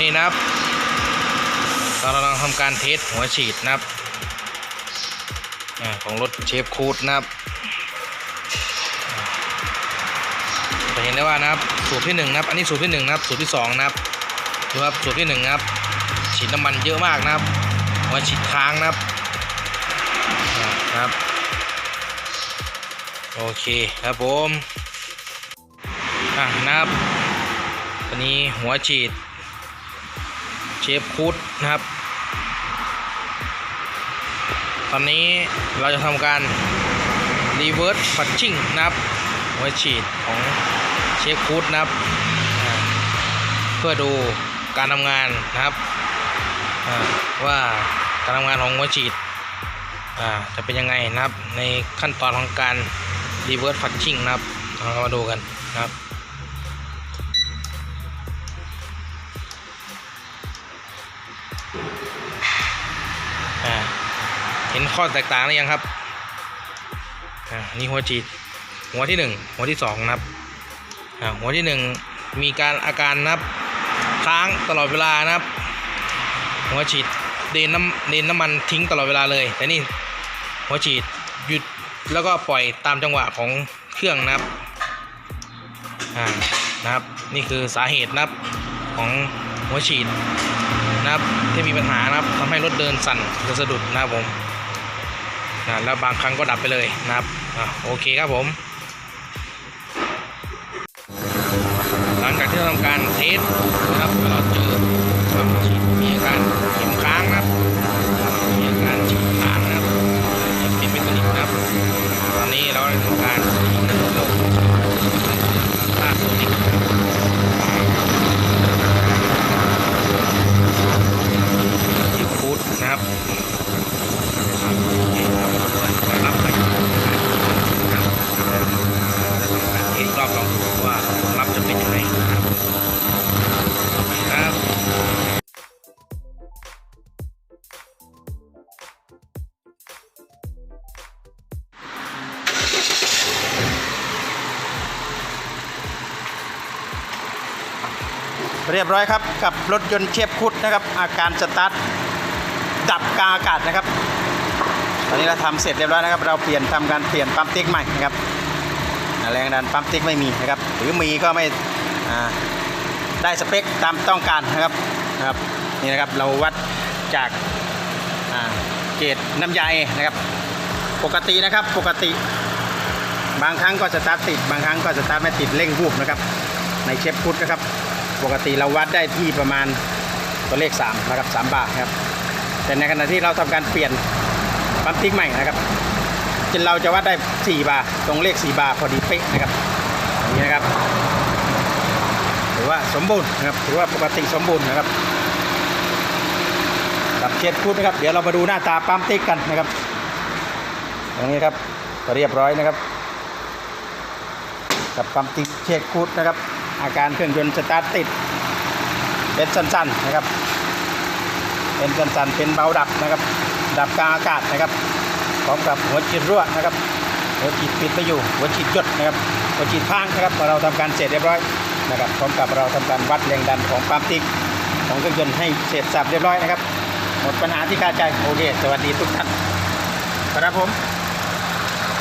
นี่นะครับเรากำลังทำการเทสหัวฉีดนะครับอ่าของรถเชฟคูดนะครับจะเห็นได้ว่านะครับสูตรที่หนึ่งนะครับ อันนี้สูตรที่หนึ่งนะครับสูตรที่สองนะครับดูครับสูตรที่หนึ่งนะครับฉีดน้ำมันเยอะมากนะครับหัวฉีดค้างนะครับครับโอเคครับผมอะนะครับตัวนี้หัวฉีด เชฟคูดนะครับ ตอนนี้เราจะทำการรีเวิร์สฟั t ชิ่งนะครับหัวฉีดของเชฟคูดนะครับ เพื่อดูการทำงานนะครับ ว่าการทำงานของหัวฉีดจะเป็นยังไงนะครับ ในขั้นตอนของการรีเวิร์สฟั t ชิ่งนะครับ เรามาดูกันนะครับ เห็นข้อแตกต่างหรือยังครับอ่านี่หัวฉีดหัวที่หนึ่งหัวที่สองนะครับอ่าหัวที่หนึ่งมีการอาการนะครับค้างตลอดเวลานะครับ หัวฉีดเดนน้ำเดนน้ำมันทิ้งตลอดเวลาเลยแต่นี่หัวฉีดหยุดแล้วก็ปล่อยตามจังหวะของเครื่องนะครับอ่านะครับนี่คือสาเหตุนะครับของหัวฉีดนะครับที่มีปัญหานะครับทำให้รถเดินสั่นหรือสะดุดนะครับผม นะแล้วบางครั้งก็ดับไปเลยนะครับอะโอเคครับผม หลังจากที่เราทำการเทสนะครับเราเจอความฉีดมีอาการ เรียบร้อยครับกับรถยนต์เชียบคุดนะครับ อาการสตาร์ทดับกลางอากาศนะครับ ตอนนี้เราทำเสร็จเรียบร้อยนะครับ เราเปลี่ยนทำการเปลี่ยนปั๊มติ๊กใหม่นะครับแรงดันปั๊มติ๊กไม่มีนะครับ หรือมีก็ไม่ได้สเปคตามต้องการนะครับนะครับนี่นะครับเราวัดจากเกรดน้ำยาเอนะครับ ปกตินะครับปกติ บางครั้งก็สตาร์ทติด บางครั้งก็สตาร์ทไม่ติดเร่งวูบนะครับ ในเชฟพุทธนะครับ ปกติเราวัดได้ที่ประมาณตัวเลข3นะครับ3บาทครับ แต่ในขณะที่เราทำการเปลี่ยนปั๊มติ๊กใหม่นะครับจนเราจะวัดได้ 4 บาทตรงเลข 4 บาทพอดีเป๊ะนะครับอย่างนี้นะครับถือว่าสมบูรณ์นะครับถือว่าปกติสมบูรณ์นะครับกับเชฟพุทนะครับ เดี๋ยวเรามาดูหน้าตาปั๊มติ๊กกันนะครับตรงนี้ครับก็เรียบร้อยนะครับ กับปั๊มติ๊กเช็คคูดนะครับ อาการเครื่องยนต์สตาร์ทติดเป็นสั้นๆนะครับ เป็นสั้นๆเป็นเบาดับนะครับ ดับกลางอากาศนะครับพร้อมกับหัวฉีดรั่วนะครับ หัวฉีดปิดไปอยู่ หัวฉีดหยดนะครับ หัวฉีดพังนะครับพอเราทำการเสร็จเรียบร้อยนะครับ พร้อมกับเราทำการวัดแรงดันของปั๊มติ๊กของเครื่องยนต์ให้เสร็จสับเรียบร้อยนะครับ หมดปัญหาที่คาใจ โอเค สวัสดีทุกท่านครับผม